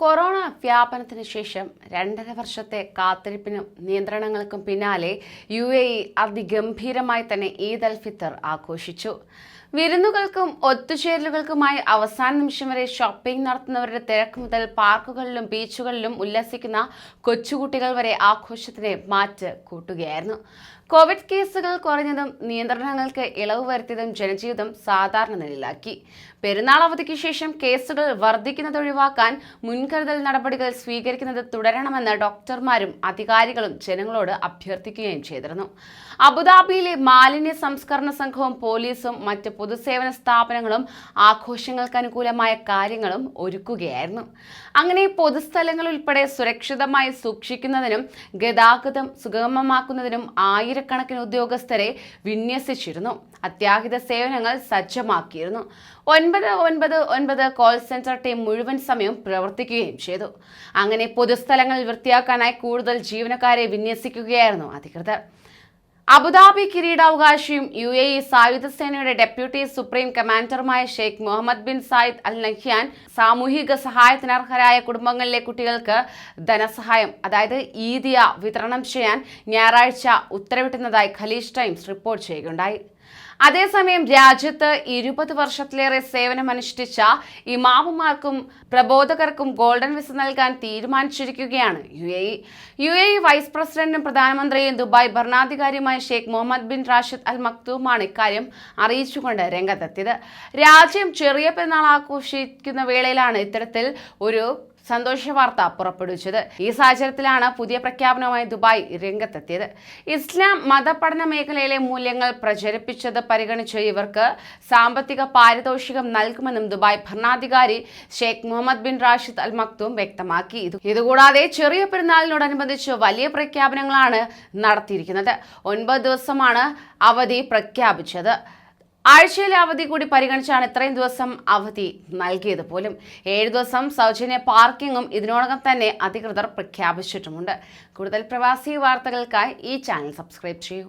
Corona വ്യാപനത്തിന് ശേഷം രണ്ടര വർഷത്തെ കാത്തിരിപ്പിനും നിയന്ത്രണങ്ങൾക്കും പിന്നാലെ യു എ ഇ അതിഗംഭീരമായി തന്നെ ഈദ് അൽ ഫിത്തർ ആഘോഷിച്ചു. വിരുന്നുകൾക്കും ഒത്തുചേരലുകൾക്കുമായി അവസാന നിമിഷം വരെ ഷോപ്പിംഗ് നടത്തുന്നവരുടെ തിരക്ക് മുതൽ പാർക്കുകളിലും ബീച്ചുകളിലും ഉല്ലസിക്കുന്ന കൊച്ചുകുട്ടികൾ വരെ ആഘോഷത്തിന് മാറ്റ് കൂട്ടുകയായിരുന്നു. കോവിഡ് കേസുകൾ കുറഞ്ഞതും നിയന്ത്രണങ്ങൾക്ക് ഇളവ് വരുത്തിയതും ജനജീവിതം സാധാരണ നിലയിലാക്കി. പെരുന്നാൾ അവധിക്ക് ശേഷം കേസുകൾ വർദ്ധിക്കുന്നത് ഒഴിവാക്കാൻ മുൻകരുതൽ നടപടികൾ സ്വീകരിക്കുന്നത് തുടരണമെന്ന് ഡോക്ടർമാരും അധികാരികളും ജനങ്ങളോട് അഭ്യർത്ഥിക്കുകയും ചെയ്തിരുന്നു. അബുദാബിയിലെ മാലിന്യ സംസ്കരണ സംഘവും പോലീസും മറ്റ് പൊതുസേവന സ്ഥാപനങ്ങളും ആഘോഷങ്ങൾക്ക് അനുകൂലമായ കാര്യങ്ങളും ഒരുക്കുകയായിരുന്നു. അങ്ങനെ പൊതുസ്ഥലങ്ങൾ ഉൾപ്പെടെ സുരക്ഷിതമായി സൂക്ഷിക്കുന്നതിനും ഗതാഗതം സുഗമമാക്കുന്നതിനും ആയിരക്കണക്കിന് ഉദ്യോഗസ്ഥരെ വിന്യസിച്ചിരുന്നു. അത്യാഹിത സേവനങ്ങൾ സജ്ജമാക്കിയിരുന്നു. ഒൻപത് ഒൻപത് ഒൻപത് കോൾ സെന്റർ ടീം മുഴുവൻ സമയം പ്രവർത്തിക്കുകയും ചെയ്തു. അങ്ങനെ പൊതുസ്ഥലങ്ങൾ വൃത്തിയാക്കാനായി കൂടുതൽ ജീവനക്കാരെ വിന്യസിക്കുകയായിരുന്നു അധികൃതർ. അബുദാബി കിരീടാവകാശിയും യു എ ഇ സായുധ സേനയുടെ deputy supreme കമാൻഡറുമായ Sheikh Mohammed bin Zayed Al Nahyan സാമൂഹിക സഹായത്തിന് അർഹരായ കുടുംബങ്ങളിലെ കുട്ടികൾക്ക് ധനസഹായം അതായത് ഈദിയ വിതരണം ചെയ്യാൻ ഞായറാഴ്ച ഉത്തരവിട്ടുന്നതായി ഖലീഷ് ടൈംസ് റിപ്പോർട്ട് ചെയ്യുകയുണ്ടായി. അതേസമയം രാജ്യത്ത് ഇരുപത് വർഷത്തിലേറെ സേവനമനുഷ്ഠിച്ച ഇമാമുമാർക്കും പ്രബോധകർക്കും ഗോൾഡൻ വിസ നൽകാൻ തീരുമാനിച്ചിരിക്കുകയാണ് U A U A vice പ്രസിഡന്റും പ്രധാനമന്ത്രിയും Dubai ഭരണാധികാരിയുമായ Sheikh Mohammed bin Rashid Al മക്തൂമാണ് ഇക്കാര്യം അറിയിച്ചുകൊണ്ട് രംഗത്തെത്തിയത്. രാജ്യം ചെറിയ പെരുന്നാൾ ആഘോഷിക്കുന്ന വേളയിലാണ് ഇത്തരത്തിൽ ഒരു സന്തോഷ വാർത്ത പുറപ്പെടുവിച്ചത്. ഈ സാഹചര്യത്തിലാണ് പുതിയ പ്രഖ്യാപനവുമായി ദുബായ് രംഗത്തെത്തിയത്. ഇസ്ലാം മതപഠന മേഖലയിലെ മൂല്യങ്ങൾ പ്രചരിപ്പിച്ചത് പരിഗണിച്ച് ഇവർക്ക് സാമ്പത്തിക പാരിതോഷികം നൽകുമെന്നും ദുബായ് ഭരണാധികാരി Sheikh Mohammed bin Rashid Al Maktoum വ്യക്തമാക്കി. ഇത് ഇതുകൂടാതെ ചെറിയ പെരുന്നാളിനോടനുബന്ധിച്ച് വലിയ പ്രഖ്യാപനങ്ങളാണ് നടത്തിയിരിക്കുന്നത്. ഒൻപത് ദിവസമാണ് അവധി പ്രഖ്യാപിച്ചത്. ആഴ്ചയിലെ അവധി കൂടി പരിഗണിച്ചാണ് ഇത്രയും ദിവസം അവധി നൽകിയത് പോലും. ഏഴ് ദിവസം സൗജന്യ പാർക്കിങ്ങും ഇതിനോടകം തന്നെ അധികൃതർ പ്രഖ്യാപിച്ചിട്ടുമുണ്ട്. കൂടുതൽ പ്രവാസി വാർത്തകൾക്കായി ഈ ചാനൽ സബ്സ്ക്രൈബ് ചെയ്യൂ.